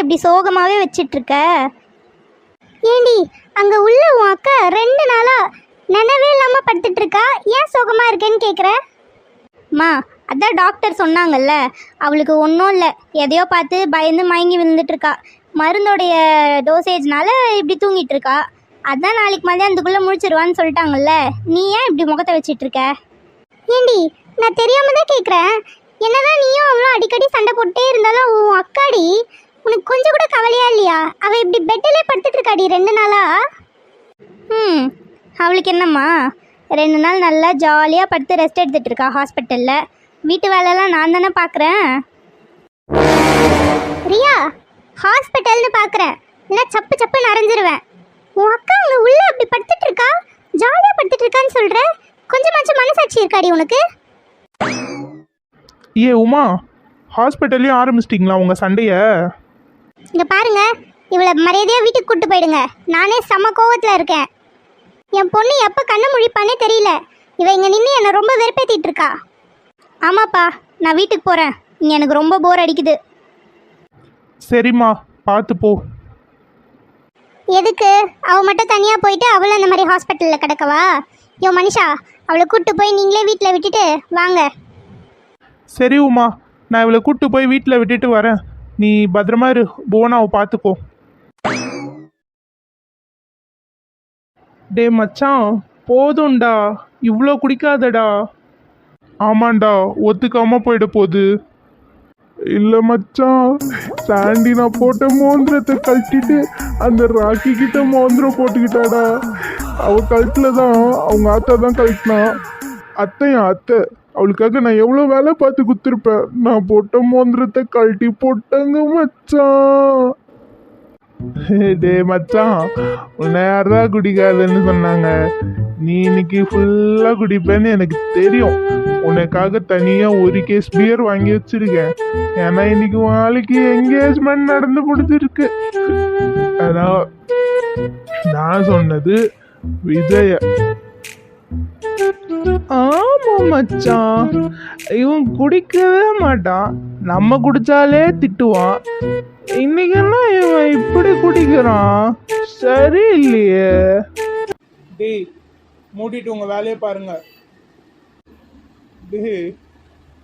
ஏமா இப்படி சோகமாகவே வச்சிட்ருக்க? ஏண்டி அங்கே உள்ள உன் அக்கா ரெண்டு நாளாக நினைவே இல்லாமல் படுத்துட்ருக்கா? ஏன் சோகமாக இருக்கேன்னு கேட்குற மா அதான் டாக்டர் சொன்னாங்கல்ல அவளுக்கு ஒன்றும் இல்லை. எதையோ பார்த்து பயந்து மயங்கி விழுந்துட்டுருக்கா மருந்தோடைய டோசேஜ்னால இப்படி தூங்கிட்டு இருக்கா அதான் நாளைக்கு மதியானத்துக்குள்ளே முடிச்சிருவான்னு சொல்லிட்டாங்கல்ல நீ ஏன் இப்படி முகத்தை வச்சிட்டு இருக்க ஏண்டி நான் தெரியாம தான் கேட்குறேன் என்னதான் நீயும் அவளும் அடிக்கடி சண்டை போட்டே இருந்தாலும் உன் அக்காடி உனக்கு கொஞ்சம் கூட கவலையா இல்லையா? அவ இப்படி பெட்டிலே படுத்துட்டு இருக்காடி ரெண்டு நாளா? ம் அவளுக்கு என்னம்மா? ரெண்டு நாள் நல்லா ஜாலியாக படுத்து ரெஸ்ட் எடுத்துகிட்டு இருக்கா ஹாஸ்பிட்டலில் வீட்டு வேலையெல்லாம் நான் தானே பார்க்குறேன் ரியா ஹாஸ்பிட்டல்னு பார்க்குறேன் இல்லை சப்பு சப்பு நரைஞ்சிருவேன் உன் அக்கா அங்கே உள்ளே அப்படி படுத்துட்டு இருக்கா? ஜாலியாக படுத்துட்டு இருக்கான்னு சொல்கிற கொஞ்சமாச்சும் மனசாட்சி இருக்காடி உனக்கு? ஏ உமா ஹாஸ்பிட்டல்லையும் ஆரம்பிச்சிட்டிங்களா உங்கள் சண்டையை? இங்க பாருங்க இவளை மரியாதையா வீட்டுக்கு கூட்டு போயிடுங்க. நானே செம கோவத்துல இருக்கேன். என் பொண்ணு எப்போ கண்ணு முழிப்பானே தெரியல. இவ இங்க நின்று என்னை ரொம்ப வெறுப்பேத்திட்டு இருக்கா. ஆமாப்பா நான் வீட்டுக்கு போறேன். இங்க எனக்கு ரொம்ப போர் அடிக்குது. சரிம்மா பார்த்து போ. எதுக்கு? அவ மட்டும் தனியா போயிட்டு அவளும் அந்த மாதிரி ஹாஸ்பிட்டல்ல கிடக்கவா? யோ மனிஷா அவளை கூட்டு போய் நீங்களே வீட்டில் விட்டுட்டு வாங்க. சரி உமா நான் இவளை கூட்டு போய் வீட்டில் விட்டுட்டு வரேன். நீ பத்திரமா இரு. புவனாவை பார்த்துக்கோ டே மச்சான் போதும்டா. இவ்வளோ குடிக்காதடா. ஆமாண்டா ஒத்துக்காம போயிட போகுது. இல்லை மச்சான். சாண்டி நான் போட்ட மோந்திரத்தை கழட்டிட்டு அந்த ராக்கி கிட்ட மோந்திரம் போட்டுக்கிட்டாடா. அவள் கழுத்தில் தான் அவங்க ஆத்தா தான் கழட்டினான் அத்தையா அத்தை? அவளுக்காக நான் எவ்வளோ வேலை பார்த்து குத்துருப்பேன்? நான் போட்ட மோந்திரத்தை கழட்டி போட்டங்க மச்சான். டே மச்சான் உன்னை யாரா குடிக்காதுன்னு சொன்னாங்க. நீ இன்னைக்கு ஃபுல்லாக குடிப்பேன்னு எனக்கு தெரியும். உனக்காக தனியாக ஒரு கேஸ் பியர் வாங்கி வச்சிருக்கேன். ஏன்னா இன்னைக்கு உன் என்கேஜ்மெண்ட் நடந்து முடிஞ்சிருக்கு. அதான் நான் சொன்னது விஜய. ஆமா மச்சான். இவன் குடிக்கவே மாட்டான். நம்ம குடிச்சாலே திட்டுவான். இன்னைக்கெல்லாம் இவன் இப்படி குடிக்கிறான். சரி இல்லையே டேய் மூடிட்டு உங்க வேலையை பாருங்க. டேய்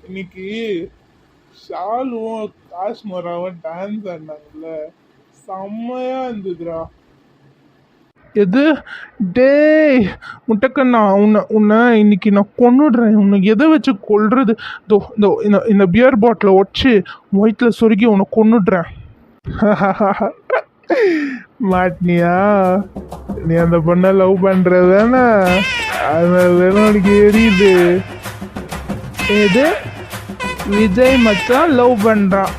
இன்னைக்கு ஷாலுவும் காஷ்மராவும் டான்ஸ் ஆடினாங்கல்ல. செம்மையா இருந்ததுடா. எது? டேய் முட்டைக்கண்ணா உன்னை உன்னை இன்னைக்கு நான் கொண்டுடுறேன் உன்னை எதை வச்சு கொள்றது தோ இந்த இந்த இந்த பியர் பாட்டிலை ஒச்சு ஒயிட்டில் சொருகி உன்னை கொண்டுடுறேன் மாட்டினியா நீ அந்த பொண்ணை லவ் பண்ணுறதானே அதனால உனக்கு எரியுது. எது? விஜய் மச்சான் லவ் பண்ணுறான்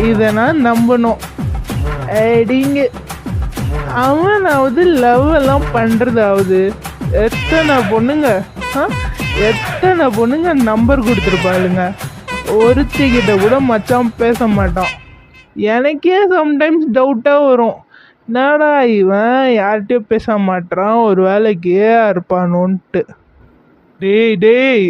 இதை நான் நம்பணும். அடிங்க அவனாவது லவ் எல்லாம் பண்ணுறதாவது எத்தனை பொண்ணுங்க ஆ? எத்தனை பொண்ணுங்க நம்பர் கொடுத்துருப்பாளுங்க ஒருத்திக்கிட்ட கூட மச்சான் பேச மாட்டான். எனக்கே சம்டைம்ஸ் டவுட்டாக வரும். என்னடா இவன் யார்கிட்டயும் பேச மாட்டான் ஒரு வேலைக்கு இருப்பானோன்ட்டு டேய் டேய்.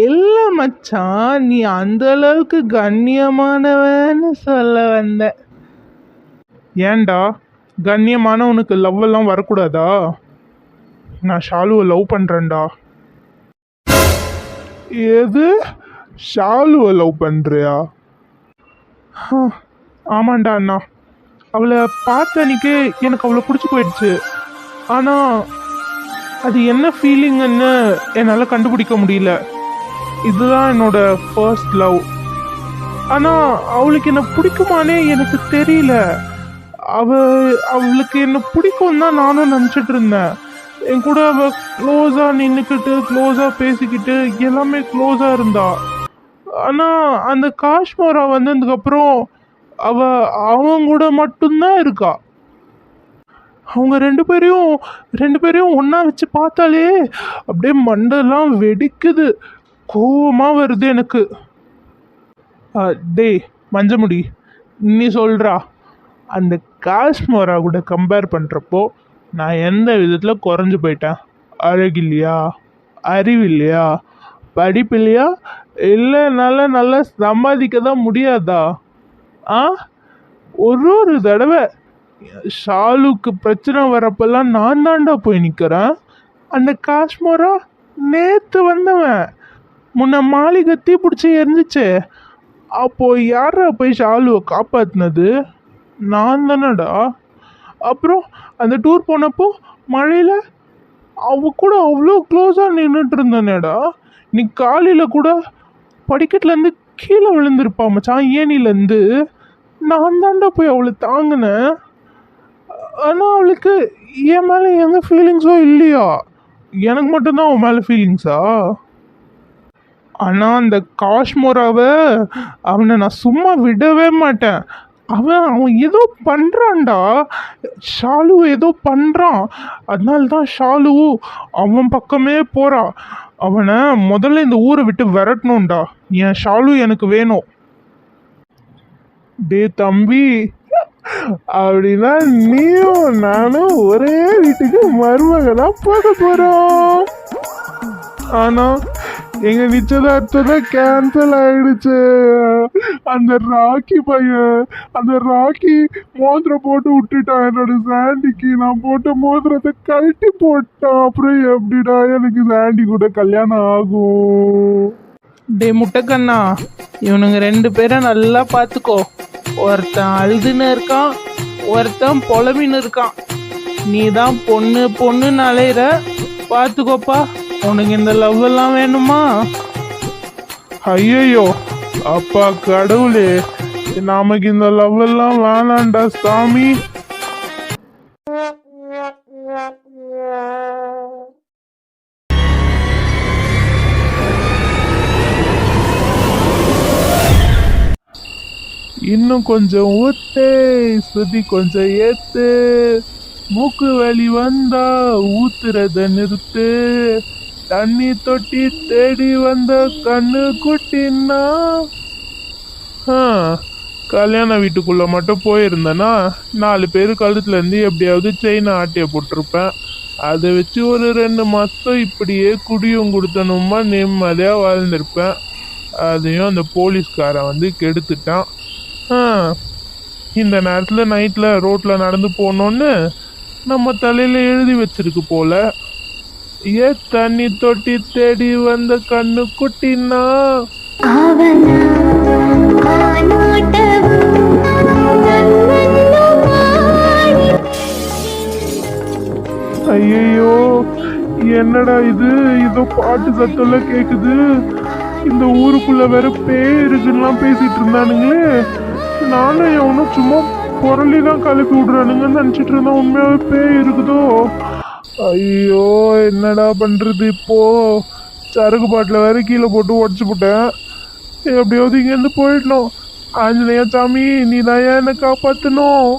இல்லை மச்சான் நீ அந்த அளவுக்கு கண்ணியமானவன்னு சொல்ல வந்த ஏன்டா? கண்ணியமானவனுக்கு லவ் எல்லாம் வரக்கூடாதா? நான் ஷாலுவை லவ் பண்ணுறேன்டா எது? ஷாலுவை லவ் பண்ணுறியா ஆமாண்டா அண்ணா. அவளை பார்த்த அன்னைக்கு எனக்கு அவளை பிடிச்சி போயிடுச்சு. ஆனால் அது என்ன ஃபீலிங்குன்னு என்னால் கண்டுபிடிக்க முடியல. இதுதான் என்னோட ஃபர்ஸ்ட் லவ் ஆனால் அவளுக்கு என்னை பிடிக்குமானே எனக்கு தெரியல. அவ அவளுக்கு என்ன பிடிக்கும் தான் நானும் நினச்சிட்டு இருந்தேன். என் கூட அவ க்ளோஸாக நின்றுக்கிட்டு க்ளோஸாக பேசிக்கிட்டு எல்லாமே க்ளோஸாக இருந்தா. ஆனால் அந்த காஷ்மோரா வந்ததுக்கப்புறம் அவ அவன் கூட மட்டும்தான் இருக்கா. அவங்க ரெண்டு பேரையும் ரெண்டு பேரையும் ஒன்றா வச்சு பார்த்தாலே அப்படியே மண்டெல்லாம் வெடிக்குது. கோவமாக வருது எனக்கு. டேய் மஞ்சமுடி நீ சொல்கிறா அந்த காஷ்மோரா கூட கம்பேர் பண்ணுறப்போ நான் எந்த விதத்தில் குறைஞ்சு போயிட்டேன்? அழகில்லையா? அறிவில்லையா? இல்லையா இல்லை என்னால் நல்லா சம்பாதிக்க தான் முடியாதா? ஆ? ஒரு ஒரு தடவை ஷாலுக்கு பிரச்சனை வரப்பெல்லாம் நான் தாண்டா போய் நிற்கிறேன் அந்த காஷ்மோரா நேற்று வந்தவன். முன்ன மாளிகை தீ பிடிச்சி எரிஞ்சிச்சு. அப்போது யாரா போய் ஷாலுவை காப்பாற்றினது நான் தானடா. அப்புறம் அந்த டூர் போனப்போ மழையில் அவ கூட அவ்வளோ க்ளோஸாக நின்றுட்டு இருந்தானேடா. நீ காலையில் கூட படிக்கட்டுலேருந்து கீழே விழுந்திருப்பா மச்சான் ஏனிலேருந்து நான் தாண்டா போய் அவளை தாங்கினேன். ஆனால் அவளுக்கு என் மேலே எந்த ஃபீலிங்ஸும் இல்லையா? எனக்கு மட்டும்தான் அவன் மேலே ஃபீலிங்ஸா ஆனால் அந்த காஷ்மோராவை அவனை நான் சும்மா விடவே மாட்டேன். அவன் அவன் ஏதோ பண்ணுறான்டா ஷாலு ஏதோ பண்ணுறான் அதனால தான் ஷாலு அவன் பக்கமே போகிறான் அவனை முதல்ல இந்த ஊரை விட்டு விரட்டணும்டா. என் ஷாலு எனக்கு வேணும். டே தம்பி. அப்படின்னா நீயும் நானும் ஒரே வீட்டுக்கு மருமகளா போக போகிறோம் ஆனா எங்க நிச்சயதார்த்தம் கேன்சல் ஆயிடுச்சு. அந்த ராக்கி பையன் அந்த ராக்கி மோதிரம் போட்டு விட்டுட்டான். என்னோட சாண்டிக்கு நான் போட்ட மோதிரத்தை கழட்டி போட்டான். அப்புறம் எப்படிடா எனக்கு சாண்டி கூட கல்யாணம் ஆகும்? டே முட்டைக்கண்ணா இவனுங்க ரெண்டு பேரை நல்லா பார்த்துக்கோ. ஒருத்தன் அழுதுன்னு இருக்கான் ஒருத்தன் புலமின்னு இருக்கான். நீ தான் பொண்ணு பொண்ணுன்னு அலையிற. பார்த்துக்கோப்பா. உனக்கு இந்த லவ் எல்லாம் வேணுமா? ஐயோ அப்பா கடவுளே நமக்கு இந்த லவ் எல்லாம் வேணாண்டா சாமி. இன்னும் கொஞ்சம் ஊத்து சுதி கொஞ்சம் ஏத்து. மூக்கு வலி வந்தா ஊத்துறத நிறுத்து. தண்ணி தொட்டி தேடி வந்த கண்ணு குட்டின்னா? கல்யாண வீட்டுக்குள்ள மட்டும் போயிருந்தேன்னா நாலு பேர் கழுத்துல இருந்து எப்படியாவது செயின் ஆட்டிய போட்டிருப்பேன். அதை வச்சு ஒரு ரெண்டு மாதம் இப்படியே குடியும் கொடுத்தனுமா நிம்மதியா வாழ்ந்திருப்பேன். அதையும் அந்த போலீஸ்காரன் வந்து கெடுத்துட்டான். இந்த நேரத்தில் நைட்டில் ரோட்டில் நடந்து போனோன்னு நம்ம தலையில் எழுதி வச்சிருக்கு போல. ஏ தண்ணி தொட்டி தேடி வந்த கண்ணு குட்டினா? ஐயோ என்னடா இது? இதோ பாட்டு சத்தம்லாம் கேக்குது. இந்த ஊருக்குள்ள வேற பேய் இருக்குன்னுலாம் பேசிட்டு இருந்தானுங்களே. நானும் எவனும் சும்மா புரளி தான் கிளப்பி விடுறானுங்கன்னு நினச்சிட்டு இருந்தா உண்மையாவே பேய் இருக்குதோ? ஐயோ என்னடா பண்றது இப்போ? சரக்கு பாட்டில் வேற கீழே போட்டு உடச்சி போட்டேன். எப்படியாவது இங்கேருந்து போயிடணும். ஆஞ்சநேயா சாமி நீ தான் என்னை காப்பாற்றணும்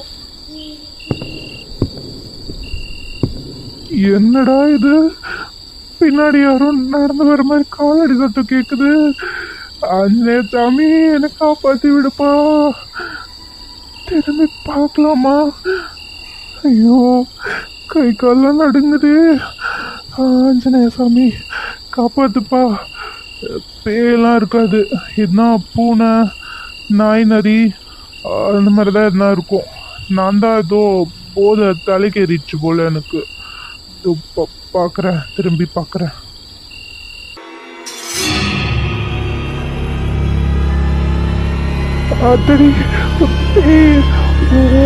என்னடா இது? பின்னாடி யாரும் நடந்து வர மாதிரி காலடி சத்தம் கேட்குது ஆஞ்சநேய சாமி என்னை காப்பாற்றி விடுப்பா. திரும்பி பார்க்கலாமா? ஐயோ கை காலெல்லாம் நடுங்குது. ஆஞ்சநேய சாமி காப்பாத்துப்பா. பேயெல்லாம் இருக்காது. எதுனா பூனை நாய் நரி அந்த மாதிரி தான் எதுனா இருக்கும். நான் தான் ஏதோ போதை தலைக்கேறிச்சு போல எனக்கு. பார்க்குறேன் திரும்பி பார்க்குறேன் அத்தடி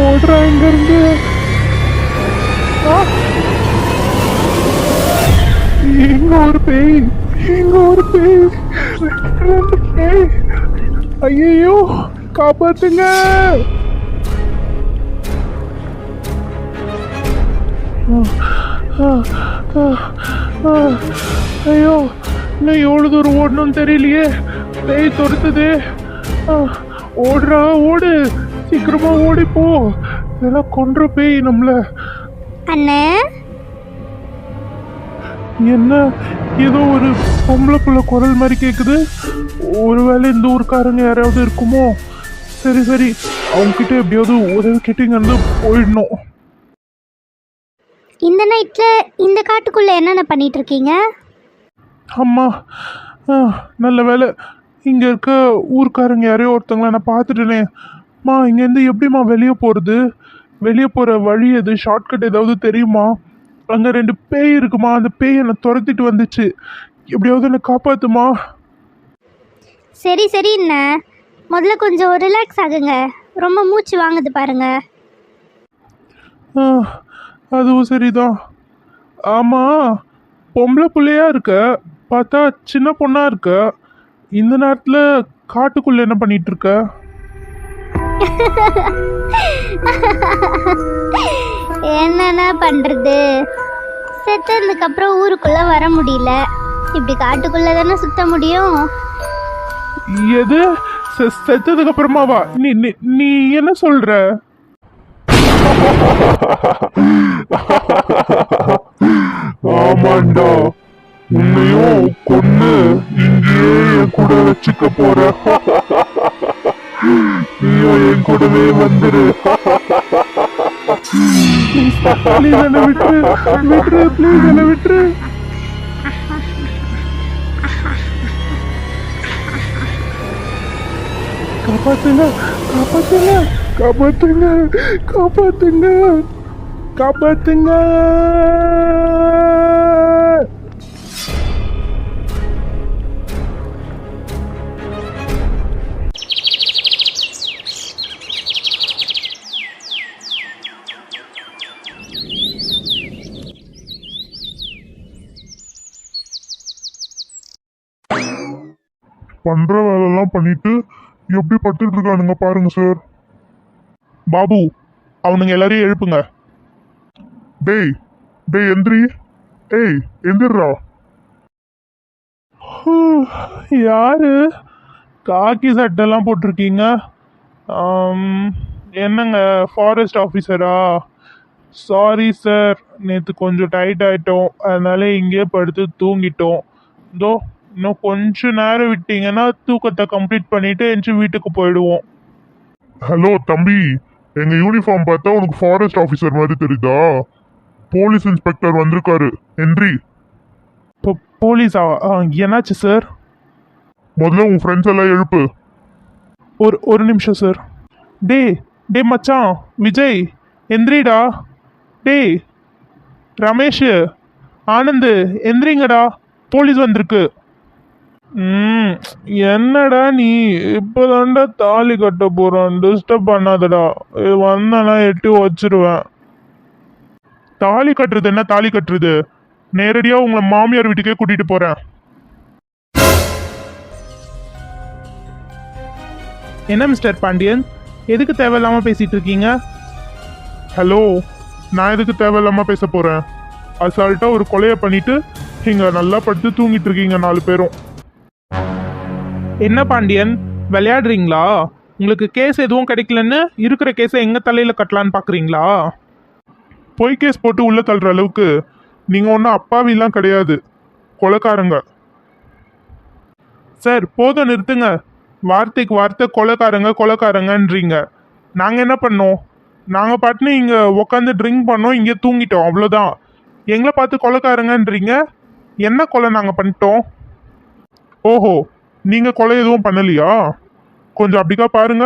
ஓடுறாங்க இங்க ஒரு பேய். இங்க ஒரு பேய். ரெண்டு பேய். ஐயோ காப்பாத்துங்க. ஆ, ஆ, ஆ, ஐயோ இன்னும் எவ்வளோ தூரம் ஓடணும்னு தெரியலையே. பேய் துரத்துது. ஆ, ஓடுறா ஓடு. சீக்கிரமா ஓடிப்போ இதெல்லாம் கொன்ற பேய் நம்மள. அண்ணே. என்ன? ஏதோ ஒரு பொம்பளை புள்ள குரல் மாதிரி கேக்குது. ஒருவேளை இந்த ஊர்க்காரங்க யாராவது இருக்குமோ? சரி சரி. அவங்க கிட்ட எப்படியாவது உதவி கேட்டு இங்க இருந்து போயிடணும். இந்த நைட்டில் இந்த காட்டுக்குள்ளே என்னென்ன பண்ணிட்டு இருக்கீங்க அம்மா நல்ல வேலை இங்கே இருக்க ஊர்க்காரங்க யாரையோ ஒருத்தங்கள நான் பார்த்துட்டேனே. மா இங்கேருந்து எப்படிம்மா வெளியே போகிறது வெளியே போகிற வழி எது? ஷார்ட்கட் ஏதாவது தெரியுமா? அங்கே ரெண்டு பேய் இருக்குமா? அந்த பேய் என்னை துரத்திட்டு வந்துச்சு. எப்படியாவது என்னை காப்பாத்துமா? சரி சரி என்ன? முதல்ல கொஞ்சம் ரிலாக்ஸ் ஆகுங்க. ரொம்ப மூச்சு வாங்குது பாருங்க. ஆ, அதுவும் சரிதான். ஆமாம் பொம்பளை பிள்ளையா இருக்க. பார்த்தா சின்ன பொண்ணா இருக்க. இந்த நேரத்தில் காட்டுக்குள்ளே என்ன பண்ணிட்டு இருக்க? என்னென்ன பண்ணுறது செத்ததுக்கு அப்புறம் ஊருக்குள்ளே வர முடியல. இப்படி காட்டுக்குள்ளே தானே சுத்த முடியும்? எது? செத்ததுக்கு அப்புறமாவா நீ நீ நீ என்ன சொல்ற? ஆமாண்டா. உன்னையும் கொன்னு இங்கேயே என் கூட வச்சுக்க போற. நீயும் என் கூடவே வந்துரு. ப்ளீஸ் என்ன விட்டுரு? விட்டுரு ப்ளீஸ் என்ன விட்டுரு? காப்பாத்துங்க காப்பாத்துங்க காப்பாத்துங்க காப்பாத்துங்க காப்பாத்துங்க. பண்ற வேலையெல்லாம் பண்ணிட்டு எப்படி படுத்துட்டு இருக்கானுங்க பாருங்க சார் பாபு அவனுங்க எல்லாரையும் எழுப்புங்க. டேய் டேய் எந்திரி. ஏய் எந்திரா யாரு? காக்கி சட்டெல்லாம் போட்டிருக்கீங்க? என்னங்க ஃபாரஸ்ட் ஆஃபீஸரா சாரி சார் நேற்று கொஞ்சம் டைட் ஆயிட்டோம். அதனால இங்கேயே படுத்து தூங்கிட்டோம். இதோ இன்னும் கொஞ்ச நேரம் விட்டீங்கன்னா தூக்கத்தை கம்ப்ளீட் பண்ணிட்டு எந்திரிச்சு வீட்டுக்கு போயிடுவோம். ஹலோ தம்பி. எங்க யூனிஃபார்ம் பார்த்தா உனக்கு ஃபாரஸ்ட் ஆஃபீஸர் மாதிரி தெரியுதா? போலீஸ் இன்ஸ்பெக்டர் வந்திருக்காரு. எந்திரி. இப்போ போலீஸா ஆ, என்னாச்சு சார் முதல்ல உன் ஃப்ரெண்ட்ஸ் எல்லாம் எழுப்பு. ஒரு ஒரு நிமிஷம் சார் டே டே மச்சான். விஜய் எந்திரிடா. டேய் ரமேஷ் ஆனந்த் எந்திரிங்கடா. போலீஸ் வந்திருக்கு. ம் என்னடா நீ? இப்போதாண்டா தாலி கட்ட போகிறான் டிஸ்டர்ப் பண்ணாதடா. இது வந்தனா எட்டி வச்சிருவேன் தாலி கட்டுறது என்ன? தாலி கட்டுறது. நேரடியாக உங்களை மாமியார் வீட்டுக்கே கூட்டிகிட்டு போகிறேன் என்ன மிஸ்டர் பாண்டியன்? எதுக்கு தேவையில்லாமல் பேசிகிட்டு இருக்கீங்க? ஹலோ நான் எதுக்கு தேவையில்லாமல் பேச போகிறேன் அசால்ட்டாக ஒரு கொலையை பண்ணிவிட்டு நீங்கள் நல்லா படுத்து தூங்கிட்டு இருக்கீங்க நாலு பேரும். என்ன பாண்டியன் விளையாடுறீங்களா? உங்களுக்கு கேஸ் எதுவும் கிடைக்கலன்னு இருக்கிற கேஸை எங்கள் தலையில் கட்டலான்னு பார்க்குறீங்களா பொய் கேஸ் போட்டு உள்ளே தள்ளுற அளவுக்கு நீங்கள் ஒன்றும் அப்பாவிலாம் கிடையாது. கொலைக்காரங்க சார் போதும் நிறுத்துங்க. வார்த்தைக்கு வார்த்தை கொலைக்காரங்க கொலைக்காரங்கன்றீங்க நாங்கள் என்ன பண்ணோம்? நாங்கள் பாட்டுன்னு இங்கே உட்காந்து ட்ரிங்க் பண்ணோம் இங்கே தூங்கிட்டோம் அவ்வளோதான். எங்களை பார்த்து கொலைக்காரங்கன்றீங்க என்ன கொலை நாங்கள் பண்ணிட்டோம்? ஓஹோ. நீங்கள் கொலை எதுவும் பண்ணலையா? கொஞ்சம் அப்படிக்கா பாருங்க.